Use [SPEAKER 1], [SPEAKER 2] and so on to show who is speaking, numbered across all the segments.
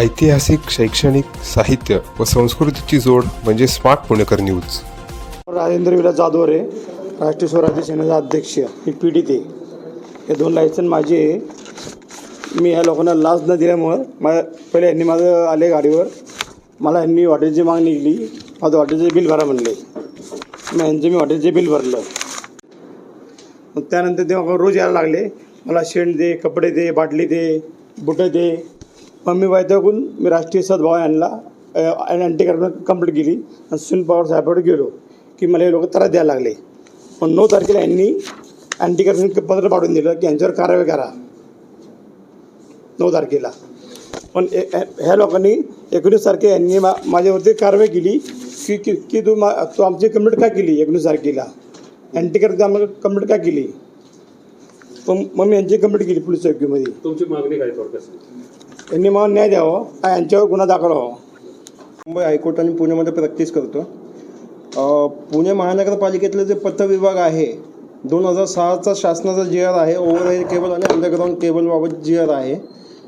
[SPEAKER 1] ऐतिहासिक शैक्षणिक साहित्य व संस्कृतीची जोड म्हणजे स्मार्ट पुणेकर न्यूज.
[SPEAKER 2] राजेंद्र विलास जाधव आहे राष्ट्रीय स्वराज्य सेनेचा अध्यक्ष मी पीडित आहे. हे दोन लायसन माझे मी ह्या लोकांना लाच न दिल्यामुळं माझ्या पहिले यांनी माझं आले गाडीवर. मला यांनी हॉटेलची मागणी केली माझं हॉटेलचे बिल भरा म्हणले. मग यांचं मी हॉटेलचे बिल भरलं. मग त्यानंतर तेव्हा रोज यायला लागले. मला शेण दे कपडे दे बाटली दे बुटं दे. मम्मी वैद्यकून मी राष्ट्रीय सद्भाव आणला अँटी करप्शन कंप्लीट केली आणि सुनील पवार साहेबाकडे गेलो की मला हे लोक त्रास द्यायला लागले. पण नऊ तारखेला यांनी अँटी करप्शन पत्र पाठवून दिलं की यांच्यावर कारवाई करा. नऊ तारखेला. पण ए- ह्या लोकांनी एकोणीस तारखे यांनी मा माझ्यावरती कारवाई केली की की की तू मा तू आमची कंप्लीट का केली एकोणीस तारखेला? अँटी करप्शन आम्हाला कंप्लीट का केली? पण मग मी यांची कंप्लीट केली पोलीस चौकीमध्ये.
[SPEAKER 3] तुमची मागणी काय थोडक्यात?
[SPEAKER 2] यांनी मला न्याय द्यावा आणि यांच्यावर गुन्हा दाखल व्हावा.
[SPEAKER 4] मुंबई हायकोर्ट आणि पुण्यामध्ये प्रॅक्टिस करतो. पुणे महानगरपालिकेतले जे पथविभाग आहे दोन हजार सहाचा शासनाचा जी आर आहे ओव्हरहेड केबल आणि अंडरग्राऊंड केबलबाबत जी आर आहे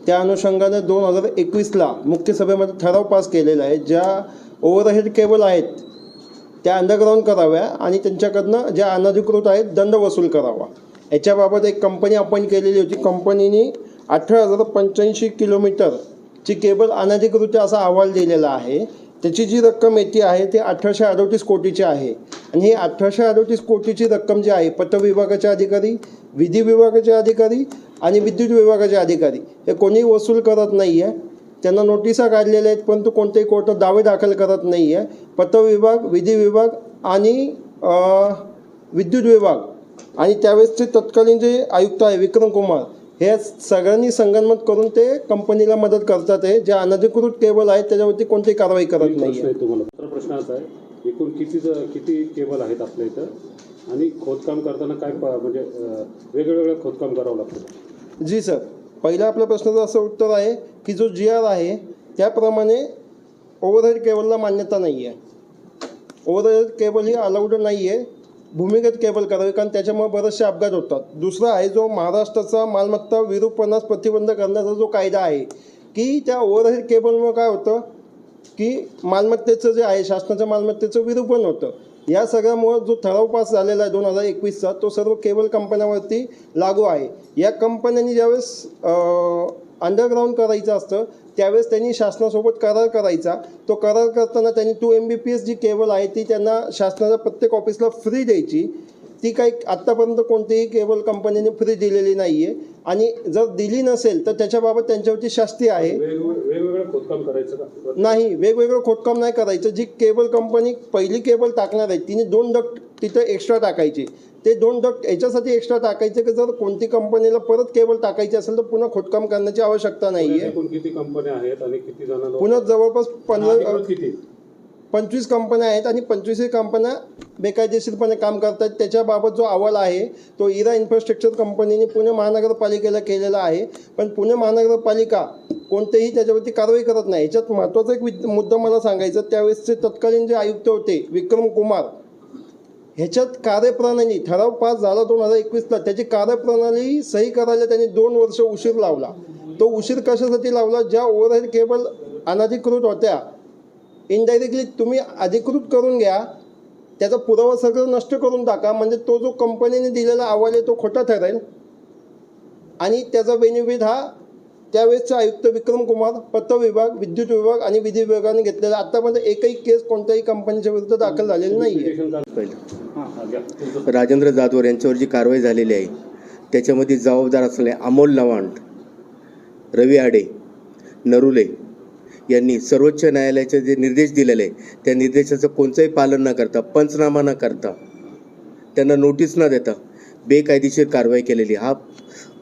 [SPEAKER 4] त्या अनुषंगाने दोन हजार एकवीसला मुख्य सभेमध्ये ठराव पास केलेला आहे. ज्या ओव्हरहेड केबल आहेत त्या अंडरग्राऊंड कराव्या आणि त्यांच्याकडनं ज्या अनधिकृत आहेत दंड वसूल करावा. याच्याबाबत एक कंपनी अपॉइंट केलेली होती. कंपनीने अठरा हजार पंच्याऐंशी किलोमीटरची केबल अनधिकृत असा अहवाल दिलेला आहे. त्याची जी रक्कम येते आहे ती अठराशे अडोतीस कोटीची आहे. आणि ही अठराशे अडोतीस कोटीची रक्कम जी आहे पथ विभागाचे अधिकारी विधी विभागाचे अधिकारी आणि विद्युत विभागाचे अधिकारी हे कोणीही वसूल करत नाही आहे त्यांना नोटिसा काढलेल्या आहेत परंतु कोणत्याही कोर्टात दावे दाखल करत नाही आहे पथ विभाग विधी विभाग आणि विद्युत विभाग आणि त्यावेळेसचे तत्कालीन जे आयुक्त आहे विक्रम कुमार हे सगळ्यांनी संगनमत करून ते कंपनीला मदत करतात आहे जे अनधिकृत केबल आहेत त्याच्यावरती कोणतीही कारवाई करत नाही
[SPEAKER 3] तुम्हाला प्रश्न असा आहे एकूण किती किती केबल आहेत आपल्या इथं? आणि खोदकाम करताना काय म्हणजे वेगवेगळं खोदकाम करावं लागतं?
[SPEAKER 4] जी सर पहिल्या आपल्या प्रश्नाचं असं उत्तर आहे की जो जी आर आहे त्याप्रमाणे ओव्हरहेड केबलला मान्यता नाही आहे ओव्हरहेड केबल ही अलाउड नाही आहे भूमिगत केबल करावे कारण त्याच्यामुळे बरेचसे अपघात होतात. दुसरा आहे जो महाराष्ट्राचा मालमत्ता विरूपणास प्रतिबंध करण्याचा जो कायदा आहे की त्या ओव्हरहेड केबलमुळे काय होतं की मालमत्तेचं जे आहे शासनाच्या मालमत्तेचं विरूपण होतं. या सगळ्यामुळं जो ठराव पास झालेला आहे दोन हजार एकवीसचा तो सर्व केबल कंपन्यांवरती लागू आहे. या कंपन्यांनी ज्यावेळेस अंडरग्राऊंड करायचं असतं त्यावेळेस त्यांनी शासनासोबत करार करायचा. तो करार करताना त्यांनी two M B P S G cable आहे ती त्यांना शासनाच्या प्रत्येक ऑफिसला फ्री द्यायची. ती काही आत्तापर्यंत कोणतीही केबल कंपनीने फ्री दिलेली नाही आहे आणि जर दिली नसेल तर त्याच्याबाबत त्यांच्यावरती शास्ती आहे.
[SPEAKER 3] वेगवेगळं वेगवेगळं खोदकाम करायचं का?
[SPEAKER 4] नाही वेगवेगळं खोदकाम नाही करायचं. जी केबल कंपनी पहिली केबल टाकणार आहे तिने दोन डक्ट तिथं एक्स्ट्रा टाकायचे. ते दोन डक्ट याच्यासाठी एक्स्ट्रा टाकायचे की जर कोणती कंपनीला परत केबल टाकायची असेल तर पुन्हा खोदकाम करण्याची आवश्यकता नाही आहे
[SPEAKER 3] एकूण किती कंपन्या आहेत आणि किती जणांना
[SPEAKER 4] पुण्यात जवळपास पंधरा
[SPEAKER 3] किती?
[SPEAKER 4] पंचवीस कंपन्या आहेत आणि पंचवीसही कंपन्या बेकायदेशीरपणे काम करतात. त्याच्याबाबत जो अहवाल आहे तो इरा इन्फ्रास्ट्रक्चर कंपनीने पुणे महानगरपालिकेला केलेला आहे. पण पुणे महानगरपालिका कोणतेही त्याच्यावरती कारवाई करत नाही. याच्यात महत्त्वाचा एक मुद्दा मला सांगायचा त्यावेळेसचे तत्कालीन जे आयुक्त होते विक्रम कुमार ह्याच्यात कार्यप्रणाली ठराव पास झाला दोन हजार एकवीसला त्याची कार्यप्रणाली सही करायला त्यांनी दोन वर्ष उशीर लावला. तो उशीर कशासाठी लावला? ज्या ओव्हरहेड केबल अनधिकृत होत्या इनडायरेक्टली तुम्ही अधिकृत करून घ्या त्याचा पुरावा सगळं नष्ट करून टाका म्हणजे तो जो कंपनीने दिलेला अहवाल आहे तो खोटा ठरेल. आणि त्याचा बेनिफिट हा त्यावेळेसचे आयुक्त विक्रम कुमार पत्र विभाग विद्युत विभाग आणि विधी विभागाने घेतलेला आतापर्यंत एकही केस कोणत्याही कंपनीच्या विरुद्ध दाखल झालेली नाही
[SPEAKER 5] राजेंद्र जाधवर यांच्यावर जी कारवाई झालेली आहे त्याच्यामध्ये जबाबदार असलेले अमोल नवांड रवी आडे नरुले यांनी सर्वोच्च न्यायालयाचे जे निर्देश दिलेले आहे त्या निर्देशाचं कोणतंही पालन न करता पंचनामा न करता त्यांना नोटीस न देता बेकायदेशीर कारवाई केलेली हा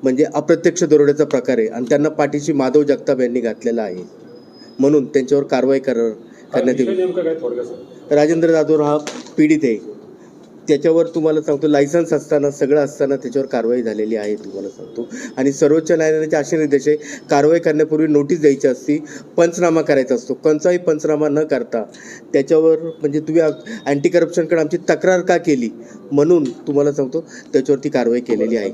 [SPEAKER 5] म्हणजे अप्रत्यक्ष दरोड्याचा प्रकार आहे आणि त्यांना पाठीशी माधव जगताप यांनी घातलेला आहे. म्हणून त्यांच्यावर कारवाई कर करण्यात येईल. राजेंद्र जाधवर हा पीडित आहे. त्याच्यावर तुम्हाला सांगतो लायसन्स असताना सगळं असताना त्याच्यावर कारवाई झालेली आहे तुम्हाला सांगतो. आणि सर्वोच्च न्यायालयाचे असे निर्देश आहे कारवाई करण्यापूर्वी नोटीस द्यायची असती पंचनामा करायचा असतो. कोणताही पंचनामा न करता त्याच्यावर म्हणजे तुम्ही अँटी करप्शनकडे आमची तक्रार का केली? म्हणून तुम्हाला सांगतो त्याच्यावरती कारवाई केलेली आहे.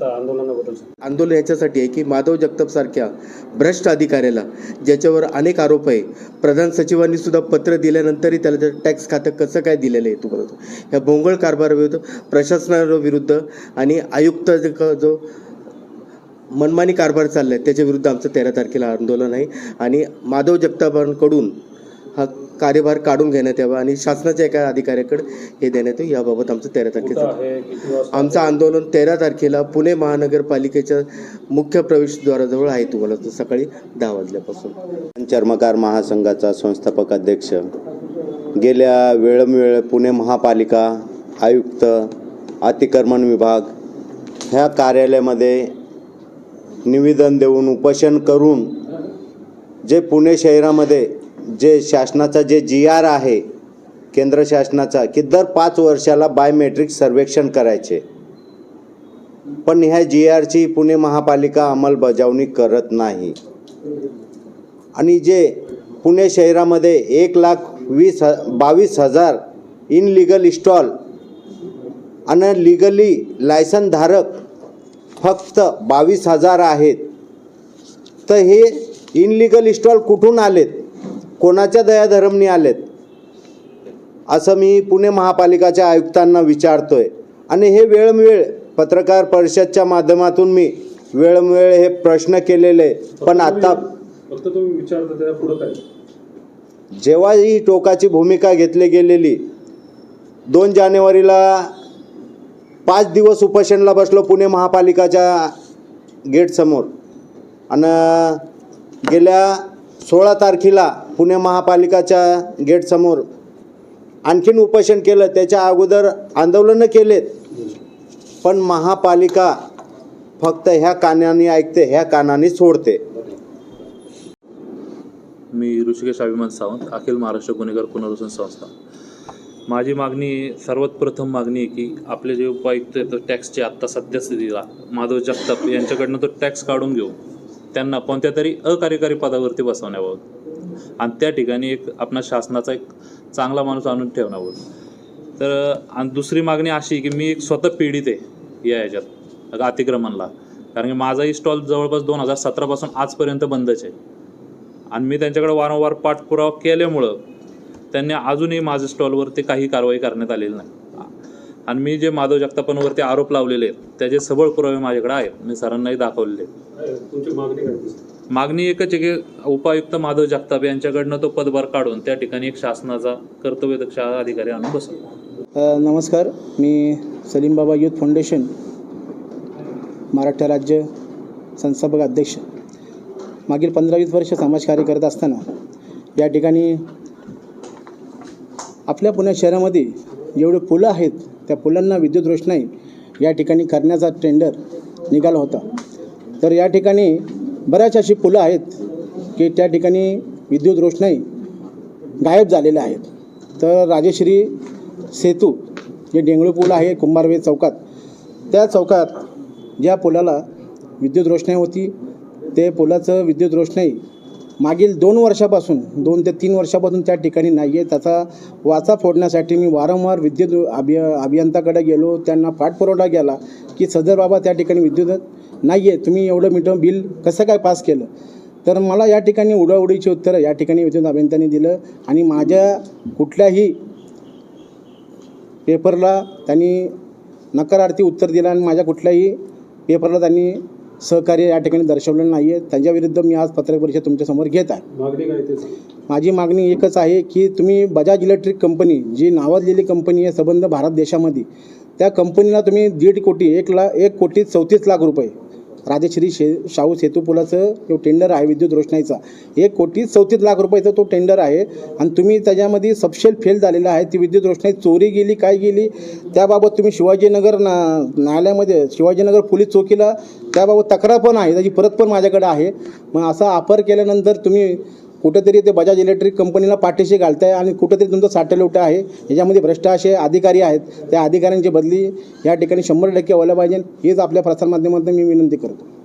[SPEAKER 5] आंदोलन याच्यासाठी आहे की माधव जगतापसारख्या भ्रष्ट अधिकाऱ्याला ज्याच्यावर अनेक आरोप आहे प्रधान सचिवांनी सुद्धा पत्र दिल्यानंतरही त्याला टॅक्स खातं कसं काय दिलेलं आहे तुम्हाला ह्या भोंगळ कारभाराविरुद्ध प्रशासनाविरुद्ध आणि आयुक्त जो- जो मनमानी कारभार चाललाय त्याच्या विरुद्ध आमचं तेरा तारखेला आंदोलन आहे. आणि माधव जगतापांकडून हा कार्यभार काढून घेण्यात यावा आणि शासनाच्या एका अधिकाऱ्याकडे हे देण्यात यावं याबाबत आमचं तेरा तारखेचं
[SPEAKER 3] आहे?
[SPEAKER 5] आमचं आंदोलन तेरा तारखेला पुणे महानगरपालिकेच्या मुख्य प्रवेशद्वाराजवळ आहे. तुम्हाला तो सकाळी दहा वाजल्यापासून.
[SPEAKER 6] चर्मकार महासंघाचा संस्थापक अध्यक्ष गेल्या वेळोवेळ पुणे महापालिका आयुक्त अतिक्रमण विभाग ह्या कार्यालयामध्ये निवेदन देऊन उपोषण करून जे पुणे शहरामध्ये जे शासनाचा जे जी आर आहे केंद्र शासनाचा की दर पाच वर्षाला बायोमेट्रिक सर्वेक्षण करायचे. पण ह्या जी आरची पुणे महापालिका अंमलबजावणी करत नाही. आणि जे पुणे शहरामध्ये एक लाख वीस ह बावीस हजार इनलिगल इस्टॉल आणि लिगली लायसन धारक फक्त बावीस हजार आहेत. तर हे इनलिगल स्टॉल कुठून आलेत? कोणाच्या दयाधर्मनी आलेत? असं मी पुणे महापालिकाच्या आयुक्तांना विचारतोय. आणि हे वेळोवेळ पत्रकार परिषदच्या माध्यमातून मी वेळोवेळ हे प्रश्न केलेले पण आता
[SPEAKER 3] फक्त तुम्ही विचारता पुढं काय?
[SPEAKER 6] जेव्हा ही टोकाची भूमिका घेतली गेलेली दोन जानेवारीला पाच दिवस उपोषणला बसलो पुणे महापालिकाच्या गेटसमोर आणि गेल्या सोळा तारखेला पुणे महापालिकाच्या गेटसमोर आणखीन उपोषण केलं. त्याच्या अगोदर आंदोलनं केलेत. पण महापालिका फक्त ह्या कानाने ऐकते ह्या कानाने सोडते.
[SPEAKER 7] मी ऋषिकेश अभिमान सावंत अखिल महाराष्ट्र गुन्हेगार पुनर्वसन संस्था. माझी मागणी सर्वात प्रथम मागणी आहे की आपले जे उपायुक्त आहेत टॅक्सचे आत्ता सद्यस्थितीला माधव जगताप यांच्याकडनं तो टॅक्स काढून घेऊ. त्यांना कोणत्या तरी अकार्यकारी पदावरती बसवण्याबाबत. आणि त्या ठिकाणी एक आपला शासनाचा एक चांगला माणूस आणून ठेवण्यावर तर आणि दुसरी मागणी अशी की मी एक स्वतः पीडित आहे या ह्याच्यात अतिक्रमणला. कारण की माझाही स्टॉल जवळपास दोन हजार सतरापासून आजपर्यंत बंदच आहे. आणि मी त्यांच्याकडे वारंवार पाठपुरावा केल्यामुळं त्यांनी अजूनही माझ्या स्टॉलवरती काही कारवाई करण्यात आलेली नाही. आणि मी जे माधव जगतापांवरती आरोप लावलेले आहेत त्याचे सबळ पुरावे माझ्याकडे आहेत. मी सरांनाही दाखवलेले
[SPEAKER 3] मागणी काय
[SPEAKER 7] मागणी एकच आहे की उपायुक्त माधव जगताप यांच्याकडनं तो पदभार काढून त्या ठिकाणी एक शासनाचा कर्तव्यदक्ष अधिकारी आणून बसवला.
[SPEAKER 8] नमस्कार. मी सलीम बाबा युथ फाउंडेशन महाराष्ट्र राज्य संस्थापक अध्यक्ष. मागील पंधरा वीस वर्ष समाजकार्य करत असताना या ठिकाणी आपल्या पुणे शहरामध्ये जेवढे पुलं आहेत त्या पुलांना विद्युत रोषणाई या ठिकाणी करण्याचा टेंडर निघाला होता. तर या ठिकाणी बऱ्याच अशी पुलं आहेत की त्या ठिकाणी विद्युत रोषणाई गायब झालेल्या आहेत. तर राजेश्री सेतू जे डेंगळू पूल आहे कुंभारवे चौकात त्या चौकात ज्या पुलाला विद्युत रोषणाई होती ते पुलाचं विद्युत रोषणाई मागील दोन वर्षापासून दोन ते तीन वर्षापासून त्या ठिकाणी नाही आहे त्याचा वाचा फोडण्यासाठी मी वारंवार विद्युत अभिय अभियंताकडे गेलो. त्यांना पाठपुरवठा केला की सदर बाबा त्या ठिकाणी विद्युत नाही आहे तुम्ही एवढं मिठं बिल कसं काय पास केलं? तर मला या ठिकाणी उडाउडीची उत्तरं या ठिकाणी विद्युत अभियंत्यांनी दिलं आणि माझ्या कुठल्याही पेपरला त्यांनी नकारार्थी उत्तर दिलं आणि माझ्या कुठल्याही पेपरला त्यांनी सहकार्य या ठिकाणी दर्शवलेलं नाही आहे त्यांच्याविरुद्ध मी आज पत्रकार परिषद तुमच्यासमोर घेत आहे. माझी मागणी एकच आहे की तुम्ही बजाज इलेक्ट्रिक कंपनी जी नावाजलेली कंपनी आहे संबंध भारत देशामध्ये त्या कंपनीला तुम्ही दीड कोटी एक ला एक कोटी चौतीस लाख रुपये राजेश्री शे शाहू सेतू पुलाचं जो टेंडर आहे विद्युत रोषणाईचा एक कोटी चौतीस लाख रुपयाचा तो टेंडर आहे. आणि तुम्ही त्याच्यामध्ये सबशेल फेल झालेला आहे. ती विद्युत रोषणाई चोरी गेली काय गेली? त्याबाबत तुम्ही शिवाजीनगर ना न्यायालयामध्ये शिवाजीनगर पोलीस चौकीला त्याबाबत तक्रार पण आहे. त्याची परत पण माझ्याकडे आहे. मग असा अपर केल्यानंतर तुम्ही कुठेतरी ते बजाज इलेक्ट्रिक कंपनीला पाठीशी घालताय आणि कुठेतरी तुमचं साठेलोट आहे. याच्यामध्ये भ्रष्ट असे अधिकारी आहेत. त्या अधिकाऱ्यांची बदली या ठिकाणी शंभर टक्के व्हायला पाहिजे. हीच आपल्या प्रसारमाध्यमातून मी विनंती करतो.